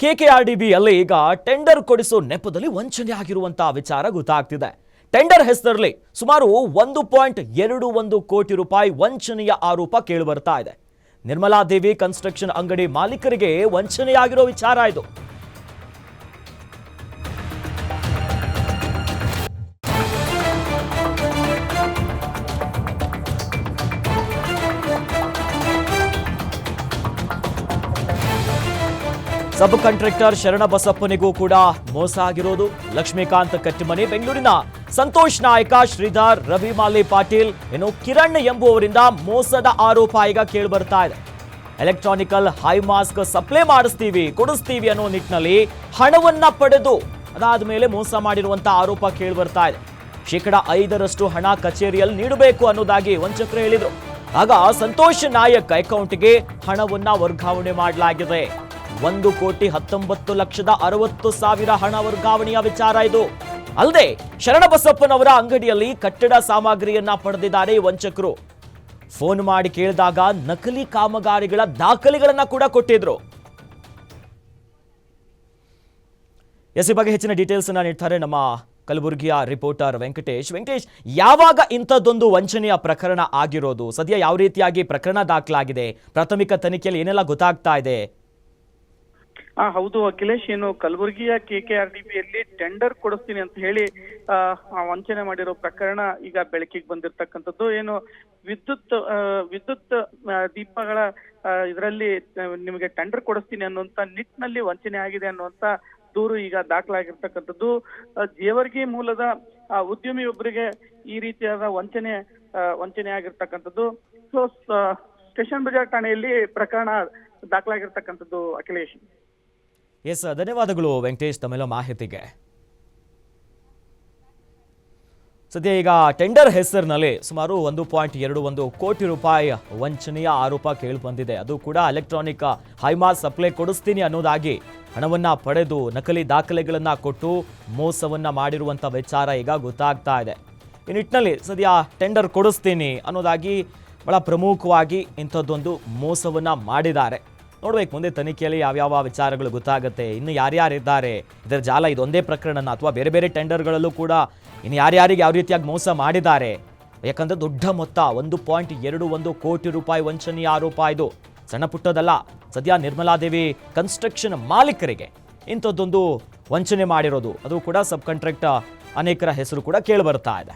ಕೆಕೆಆರ್ಡಿಬಿಯಲ್ಲಿ ಈಗ ಟೆಂಡರ್ ಕೊಡಿಸೋ ನೆಪದಲ್ಲಿ ವಂಚನೆ ಆಗಿರುವಂತಹ ವಿಚಾರ ಗೊತ್ತಾಗ್ತಿದೆ. ಟೆಂಡರ್ ಹೆಸರಲ್ಲಿ ಸುಮಾರು ಒಂದು ಪಾಯಿಂಟ್ ಎರಡು ಒಂದು ಕೋಟಿ ರೂಪಾಯಿ ವಂಚನೆಯ ಆರೋಪ ಕೇಳಿಬರ್ತಾ ಇದೆ. ನಿರ್ಮಲಾ ದೇವಿ ಕನ್ಸ್ಟ್ರಕ್ಷನ್ ಅಂಗಡಿ ಮಾಲೀಕರಿಗೆ ವಂಚನೆಯಾಗಿರೋ ವಿಚಾರ ಇದು. ಸಬ್ ಕಾಂಟ್ರಾಕ್ಟರ್ ಶರಣ ಬಸಪ್ಪನಿಗೂ ಕೂಡ ಮೋಸ ಆಗಿರೋದು. ಲಕ್ಷ್ಮೀಕಾಂತ್ ಕಟ್ಟಿಮನಿ, ಬೆಂಗಳೂರಿನ ಸಂತೋಷ್ ನಾಯಕ ಶ್ರೀಧರ್ ರವಿ ಮಾಲಿ ಪಾಟೀಲ್. ಇನ್ನು ಕಿರಣ್ ಎಂಬುವವರಿಂದ ಮೋಸದ ಆರೋಪ ಈಗ ಕೇಳಿಬರ್ತಾ ಇದೆ. ಎಲೆಕ್ಟ್ರಾನಿಕಲ್ ಹೈ ಮಾಸ್ಕ್ ಸಪ್ಲೈ ಮಾಡಿಸ್ತೀವಿ, ಕೊಡಿಸ್ತೀವಿ ಅನ್ನೋ ನಿಟ್ಟಿನಲ್ಲಿ ಹಣವನ್ನ ಪಡೆದು ಅದಾದ ಮೇಲೆ ಮೋಸ ಮಾಡಿರುವಂತ ಆರೋಪ ಕೇಳಿಬರ್ತಾ ಇದೆ. ಶೇಕಡ ಐದರಷ್ಟು ಹಣ ಕಚೇರಿಯಲ್ಲಿ ನೀಡಬೇಕು ಅನ್ನೋದಾಗಿ ವಂಚಕರು ಹೇಳಿದರು. ಆಗ ಸಂತೋಷ್ ನಾಯಕ್ ಅಕೌಂಟ್ಗೆ ಹಣವನ್ನ ವರ್ಗಾವಣೆ ಮಾಡಲಾಗಿದೆ. ಒಂದು ಕೋಟಿ ಹತ್ತೊಂಬತ್ತು ಲಕ್ಷದ ಅರವತ್ತು ಸಾವಿರ ಹಣ ವರ್ಗಾವಣೆಯ ವಿಚಾರ ಇದು. ಅಲ್ಲದೆ, ಶರಣಬಸಪ್ಪನವರ ಅಂಗಡಿಯಲ್ಲಿ ಕಟ್ಟಡ ಸಾಮಗ್ರಿಯನ್ನ ಪಡೆದಿದ್ದಾರೆ ವಂಚಕರು. ಫೋನ್ ಮಾಡಿ ಕೇಳಿದಾಗ ನಕಲಿ ಕಾಮಗಾರಿಗಳ ದಾಖಲೆಗಳನ್ನ ಕೂಡ ಕೊಟ್ಟಿದ್ರು. ಎಸ್ ಬಗ್ಗೆ ಹೆಚ್ಚಿನ ಡೀಟೇಲ್ಸ್ ನೀಡ್ತಾರೆ ನಮ್ಮ ಕಲಬುರಗಿಯ ರಿಪೋರ್ಟರ್ ವೆಂಕಟೇಶ್. ವೆಂಕಟೇಶ್, ಯಾವಾಗ ಇಂಥದ್ದೊಂದು ವಂಚನೆಯ ಪ್ರಕರಣ ಆಗಿರೋದು? ಸದ್ಯ ಯಾವ ರೀತಿಯಾಗಿ ಪ್ರಕರಣ ದಾಖಲಾಗಿದೆ? ಪ್ರಾಥಮಿಕ ತನಿಖೆಯಲ್ಲಿ ಏನೆಲ್ಲ ಗೊತ್ತಾಗ್ತಾ ಇದೆ? ಆ ಹೌದು ಅಖಿಲೇಶ್ ಏನು ಕಲಬುರಗಿಯ ಕೆ ಕೆ ಆರ್ ಡಿ ಬಿಯಲ್ಲಿ ಟೆಂಡರ್ ಕೊಡಿಸ್ತೀನಿ ಅಂತ ಹೇಳಿ ಆ, ವಂಚನೆ ಮಾಡಿರೋ ಪ್ರಕರಣ ಈಗ ಬೆಳಕಿಗೆ ಬಂದಿರತಕ್ಕಂಥದ್ದು. ಏನು ವಿದ್ಯುತ್ ವಿದ್ಯುತ್ ದೀಪಗಳ ಇದರಲ್ಲಿ ನಿಮಗೆ ಟೆಂಡರ್ ಕೊಡಿಸ್ತೀನಿ ಅನ್ನುವಂತ ನಿಟ್ಟಿನಲ್ಲಿ ವಂಚನೆ ಆಗಿದೆ ಅನ್ನುವಂತ ದೂರು ಈಗ ದಾಖಲಾಗಿರ್ತಕ್ಕಂಥದ್ದು. ಜೇವರ್ಗಿ ಮೂಲದ ಉದ್ಯಮಿಯೊಬ್ಬರಿಗೆ ಈ ರೀತಿಯಾದ ವಂಚನೆ ವಂಚನೆ ಆಗಿರ್ತಕ್ಕಂಥದ್ದು. ಸೊ ಸ್ಟೇಷನ್ ಬಜಾರ್ ಠಾಣೆಯಲ್ಲಿ ಪ್ರಕರಣ ದಾಖಲಾಗಿರ್ತಕ್ಕಂಥದ್ದು ಅಖಿಲೇಶ್. ಎಸ್, ಧನ್ಯವಾದಗಳು ವೆಂಕಟೇಶ್, ತಮ್ಮೆಲ್ಲ ಮಾಹಿತಿಗೆ. ಸದ್ಯ ಈಗ ಟೆಂಡರ್ ಹೆಸರಿನಲ್ಲಿ ಸುಮಾರು ಒಂದು ಪಾಯಿಂಟ್ ಎರಡು ಒಂದು ಕೋಟಿ ರೂಪಾಯಿ ವಂಚನೆಯ ಆರೋಪ ಕೇಳಿಬಂದಿದೆ ಅದು ಕೂಡ ಎಲೆಕ್ಟ್ರಾನಿಕ್ ಹೈಮಾ ಸಪ್ಲೈ ಕೊಡಿಸ್ತೀನಿ ಅನ್ನೋದಾಗಿ ಹಣವನ್ನು ಪಡೆದು ನಕಲಿ ದಾಖಲೆಗಳನ್ನು ಕೊಟ್ಟು ಮೋಸವನ್ನು ಮಾಡಿರುವಂಥ ವಿಚಾರ ಈಗ ಗೊತ್ತಾಗ್ತಾ ಇದೆ. ಈ ನಿಟ್ಟಿನಲ್ಲಿ ಸದ್ಯ ಟೆಂಡರ್ ಕೊಡಿಸ್ತೀನಿ ಅನ್ನೋದಾಗಿ ಬಹಳ ಪ್ರಮುಖವಾಗಿ ಇಂಥದ್ದೊಂದು ಮೋಸವನ್ನು ಮಾಡಿದ್ದಾರೆ. ನೋಡ್ಬೇಕು, ಮುಂದೆ ತನಿಖೆಯಲ್ಲಿ ಯಾವ್ಯಾವ ವಿಚಾರಗಳು ಗೊತ್ತಾಗುತ್ತೆ, ಇನ್ನು ಯಾರ್ಯಾರಿದ್ದಾರೆ, ಇದರ ಜಾಲ ಇದೊಂದೇ ಪ್ರಕರಣನ ಅಥವಾ ಬೇರೆ ಬೇರೆ ಟೆಂಡರ್ಗಳಲ್ಲೂ ಕೂಡ ಇನ್ನು ಯಾರ್ಯಾರಿಗೆ ಯಾವ ರೀತಿಯಾಗಿ ಮೋಸ ಮಾಡಿದ್ದಾರೆ? ಯಾಕಂದ್ರೆ ದೊಡ್ಡ ಮೊತ್ತ, ಒಂದು ಪಾಯಿಂಟ್ ಎರಡು ಒಂದು ಕೋಟಿ ರೂಪಾಯಿ ವಂಚನೆಯ ಆರೋಪ ಇದು. ಸಣ್ಣ ಪುಟ್ಟದಲ್ಲ, ಸದ್ಯ ನಿರ್ಮಲಾದೇವಿ ಕನ್ಸ್ಟ್ರಕ್ಷನ್ ಮಾಲೀಕರಿಗೆ ಇಂಥದ್ದೊಂದು ವಂಚನೆ ಮಾಡಿರೋದು. ಅದು ಕೂಡ ಸಬ್ ಕಾಂಟ್ರಾಕ್ಟ್ ಅನೇಕರ ಹೆಸರು ಕೂಡ ಕೇಳಿಬರ್ತಾ ಇದೆ.